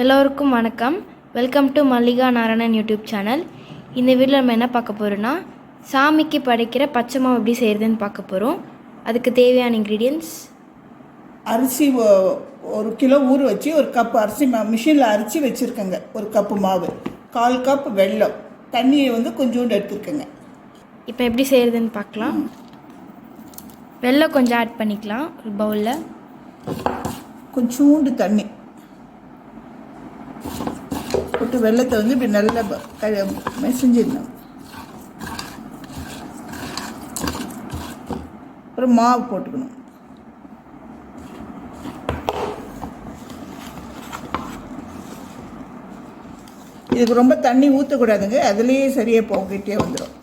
எல்லோருக்கும் வணக்கம். Welcome to Mallika Narayanan YouTube channel இந்த வீடியோவில் நம்ம என்ன பார்க்க போகிறோன்னா சாமிக்கு படைக்கிற பச்சை மாவு எப்படி செய்கிறதுன்னு பார்க்க போகிறோம் அதுக்கு தேவையான இன்க்ரீடியன்ஸ் அரிசி ஒரு கிலோ ஊற வச்சு ஒரு கப் அரிசி மா மிஷினில் அரிசி வச்சுருக்கேங்க ஒரு கப்பு மாவு. கால் கப் வெல்லம். தண்ணியை வந்து கொஞ்சோண்டு எடுத்துருக்கேங்க. இப்போ எப்படி செய்கிறதுன்னு பார்க்கலாம். வெல்லம் கொஞ்சம் ஆட் பண்ணிக்கலாம் ஒரு பவுலில் கொஞ்சோண்டு தண்ணி. போட்டு வெள்ளத்தை வந்து இப்படி நல்லா ப- மெசஞ்சிடணும். அப்புறம் மாவு போட்டுக்கணும். இதுக்கு ரொம்ப தண்ணி ஊற்றக்கூடாதுங்க அதுலேயே சரியாக போகிட்டே வந்துடும்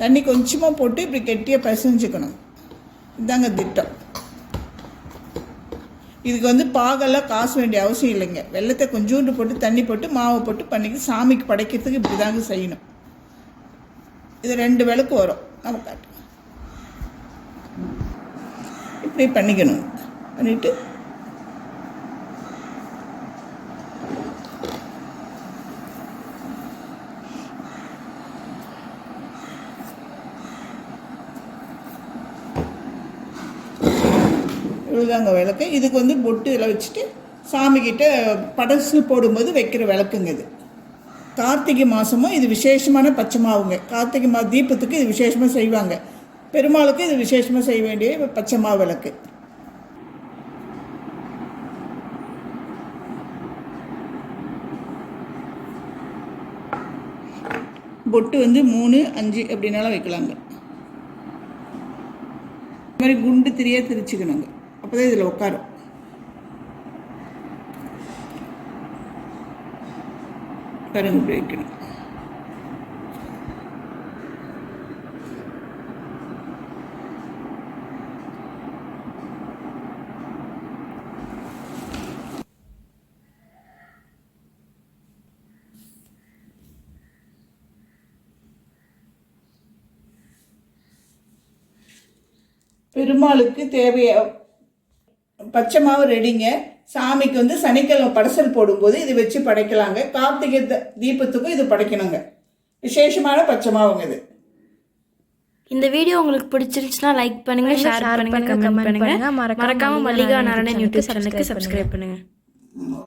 தண்ணி கொஞ்சமாக போட்டு இப்படி கெட்டியாக பிசைஞ்சுக்கணும். இதாங்க திட்டம். இதுக்கு வந்து பாகெல்லாம் காசு வேண்டிய அவசியம் இல்லைங்க. வெள்ளத்தை கொஞ்சோண்டு போட்டு தண்ணி போட்டு மாவை போட்டு பண்ணிக்கு சாமிக்கு படைக்கிறதுக்கு இப்படி தாங்க செய்யணும். இது ரெண்டு விளக்கு வரும். நம்ம காட்டு இப்படி பண்ணிக்கணும். பண்ணிவிட்டு இவ்வளோதாங்க விளக்கு. இதுக்கு வந்து பொட்டு இதில் வச்சுட்டு சாமிக்கிட்ட படசில் போடும்போது வைக்கிற விளக்குங்க இது. கார்த்திகை மாதமும் இது விசேஷமான பச்சை மாவுங்க. கார்த்திகை மா தீபத்துக்கு இது விசேஷமாக செய்வாங்க. பெருமாளுக்கு இது விசேஷமாக செய்ய வேண்டிய பச்சை மாவு விளக்கு. பொட்டு வந்து மூணு அஞ்சு அப்படின்னாலும் வைக்கலாங்க. இது மாதிரி குண்டு திரியாக திரிச்சுக்கணுங்க. அப்போ தான் இதில் உட்காரும் பாருங்க இப்படி வைக்கணும். பெருமாளுக்கு தேவைய பச்சை மாவு ரெடிங்க. சாமிக்கு வந்து சனிக்கிழமை படசல் போடும்போது இது வச்சு படைக்கலாங்க. கார்த்திகை த- தீபத்துக்கும் இது படைக்கணுங்க. விசேஷமான பச்சை மாவுங்க இது. இந்த வீடியோ உங்களுக்கு பிடிச்சிருந்துச்சுன்னா லைக் பண்ணுங்க ஷேர் பண்ணுங்க கமெண்ட் பண்ணுங்க. மறக்காம மல்லிகா நாராயணன் யூடியூப் சேனலுக்கு சப்ஸ்கிரைப் பண்ணுங்க.